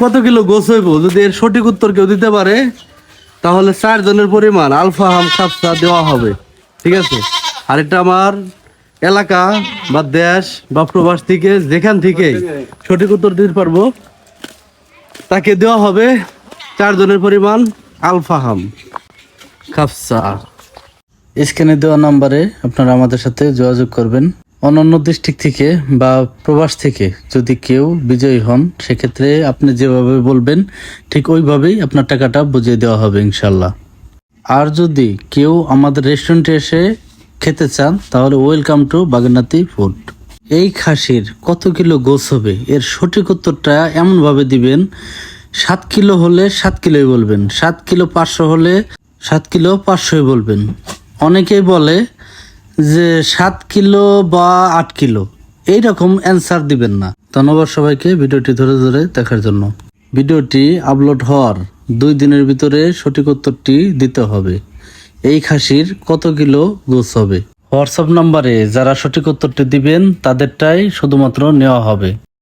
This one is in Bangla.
কত কিলো গোস হইব? যদি এর সঠিক উত্তর কেউ দিতে পারে, তাহলে চারজনের পরিমাণ আলফা, হাম, খাপসা দেওয়া হবে। ঠিক আছে? আর এটা আমার এলাকা বা দেশ বা প্রবাস থেকে, যেখান থেকে সঠিক উত্তর দিতে পারব, তাকে দেওয়া হবে চারজনের পরিমাণ আলফা, হাম, খাপসা। স্ক্যানে দেওয়া নাম্বারে আপনারা আমাদের সাথে যোগাযোগ করবেন। অন্যান্য ডিস্ট্রিক্ট থেকে বা প্রবাস থেকে যদি কেউ বিজয়ী হন, সেক্ষেত্রে আপনি যেভাবে বলবেন, ঠিক ওইভাবেই আপনার টাকাটা বুঝিয়ে দেওয়া হবে ইনশাল্লাহ আর যদি কেউ আমাদের রেস্টুরেন্টে এসে খেতে চান, তাহলে ওয়েলকাম টু বাগনাতি ফুড। এই খাসির কত কিলো গোস হবে? এর সঠিক উত্তরটা এমনভাবে দিবেন, সাত কিলো হলে সাত কিলোই বলবেন, সাত কিলো পাঁচশো হলে সাত কিলো পাঁচশোই বলবেন। অনেকেই বলে যে সাত কিলো বা আট কিলো, এইরকম অ্যান্সার দিবেন না। ধন্যবাদ সবাইকে ভিডিওটি ধরে ধরে দেখার জন্য। ভিডিওটি আপলোড হওয়ার দুই দিনের ভিতরে সঠিক উত্তরটি দিতে হবে। এই খাসির কত কিলো গোস হবে? হোয়াটসঅ্যাপ নাম্বারে যারা সঠিক উত্তরটি দিবেন, তাদেরটাই শুধুমাত্র নেওয়া হবে।